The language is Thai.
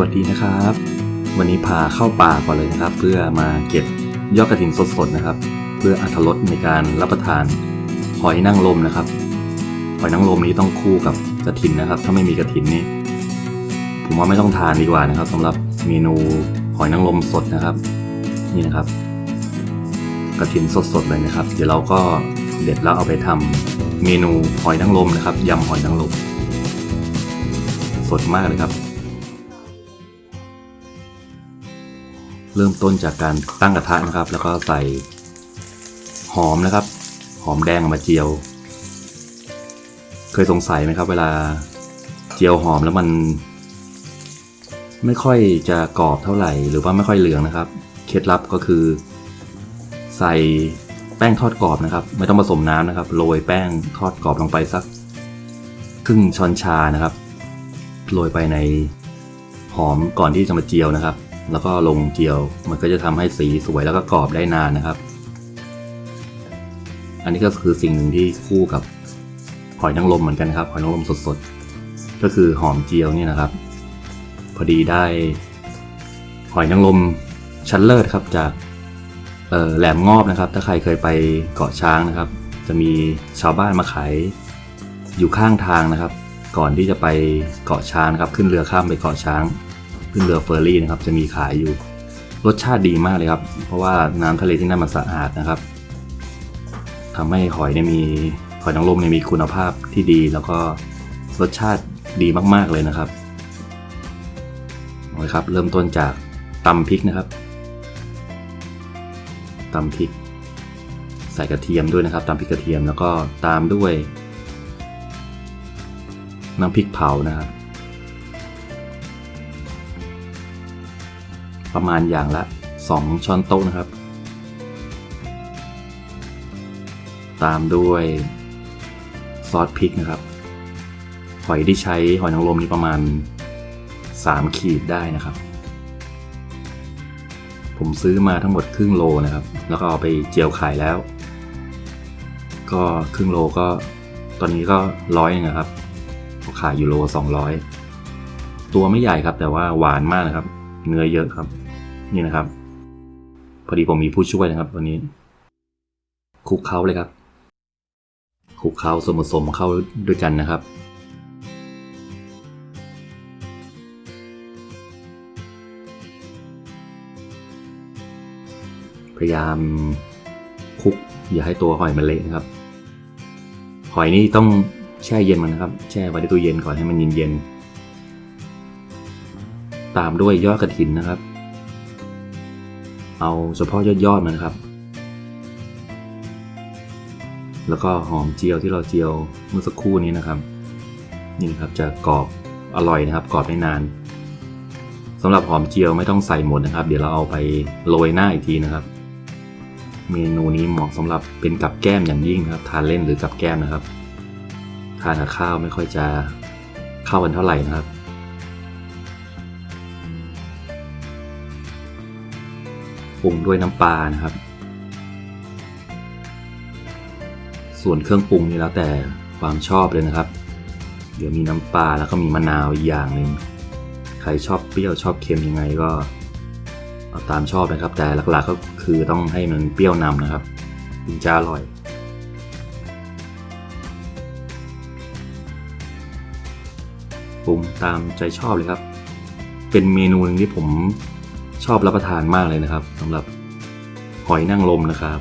วัสดีนะครับ วันนี้พาเข้าป่าก่อนเลยนะครับ เพื่อมาเก็บยอดกระถินสดๆนะครับ เพื่ออรรถรสในการรับประทานหอยนางรมนะครับหอยนางรมนี้ต้องคู่กับกระถินนะครับ ถ้าไม่มีกระถินนี่ผมว่าไม่ต้องทานดีกว่านะครับสำหรับเมนูหอยนางรมสดนะครับ นี่นะครับ กระถินสดๆเลยนะครับ เดี๋ยวเราก็เด็ดแล้วเอาไปทำเมนูหอยนางรมนะครับยำหอยนางรมสดมากเลยครับ เริ่มต้นจากการตั้งกระทะนะครับ แล้วก็ใส่หอมนะครับ หอมแดงมาเจียว เคยสงสัยไหมครับ เวลาเจียวหอมแล้วมัน ไม่ค่อยจะกรอบเท่าไหร่ หรือว่าไม่ค่อยเหลืองนะครับ เคล็ดลับก็คือ ใส่แป้งทอดกรอบนะครับ ไม่ต้องผสมน้ำนะครับโรยแป้งทอดกรอบลงไปสักครึ่งช้อนชานะครับโรยไปในหอมก่อนที่จะมาเจียวนะครับ แล้วก็ลงเจียว มันก็จะทำให้สีสวยแล้วก็กรอบได้นานนะครับ อันนี้ก็คือสิ่งหนึ่งที่คู่กับหอยนางรมเหมือนกันครับหอยนางรมสดๆ ก็คือหอมเจียวเนี่ยนะครับ พอดีได้ หอยนางรมชั้นเลิศครับจากแหลมงอบนะครับ ถ้าใครเคยไปเกาะช้างนะครับ จะมีชาวบ้านมาขายอยู่ข้างทางนะครับ ก่อนที่จะไปเกาะช้างนะครับ ขึ้นเรือข้ามไปเกาะช้าง ขึ้นเรือเฟอร์รี่นะครับจะมีขายอยู่ รสชาติดีมากเลยครับ เพราะว่าน้ำทะเลที่นั่นมันสะอาดนะครับทำให้หอยเนี่ยมีหอยนางรมเนี่ยมีคุณภาพที่ดี แล้วก็รสชาติดีมากๆเลยนะครับเอาเลยครับ เริ่มต้นจากตำพริกนะครับตำพริก ใส่กระเทียมด้วยนะครับตำพริกกระเทียมแล้วก็ตามด้วยน้ำพริกเผานะครับ ประมาณอย่างละ 2 ช้อนโต๊ะนะครับ ตามด้วยซอสพริกนะครับ หอยที่ใช้หอยนางรมนี่ประมาณ 3 ขีดได้นะครับ ผมซื้อมาทั้งหมดครึ่งโลนะครับ แล้วก็เอาไปเจียวขายแล้ว ก็ครึ่งโลก็ตอนนี้ก็ร้อยนึงนะครับขายอยู่โล200 ตัวไม่ใหญ่ครับแต่ว่าหวานมากนะครับ เนื้อเยอะครับ นี่นะครับ พอดีผมมีผู้ช่วยนะครับวันนี้คลุกเคล้าเลยครับคลุกเคล้าส่วนผสมเข้าด้วยกันนะครับ พยายามคลุกอย่าให้ตัวหอยมันเละนะครับ หอยนี่ต้องแช่เย็นมันนะครับ แช่ไว้ในตู้เย็นก่อนให้มันเย็นๆตามด้วยยอดกระถินนะครับ เอาเฉพาะยอดยอดๆมันนะครับ แล้วก็หอมเจียวที่เราเจียวเมื่อสักครู่นี้นะครับ นี่นะครับจะกรอบอร่อยนะครับ กรอบได้นานสำหรับหอมเจียวไม่ต้องใส่หมดนะครับ เดี๋ยวเราเอาไปโรยหน้าอีกทีนะครับ เมนูนี้เหมาะสำหรับเป็นกับแก้มอย่างยิ่งครับ ทานเล่นหรือกับแก้มนะครับ ทานกับข้าวไม่ค่อยจะเข้ากันเท่าไหร่นะครับ ปรุงด้วยน้ำปลานะครับ ส่วนเครื่องปรุงนี่แล้วแต่ความชอบเลยนะครับ เดี๋ยวมีน้ำปลาแล้วก็มีมะนาวอีกอย่างหนึ่งใครชอบเปรี้ยวชอบเค็มยังไงก็เอาตามชอบนะครับ แต่หลักๆก็คือต้องให้มันเปรี้ยวนำนะครับถึงจะอร่อยปรุงตามใจชอบเลยครับ เป็นเมนูหนึ่งที่ผม ชอบรับประทานมากเลยนะครับสำหรับหอยนางรมนะครับ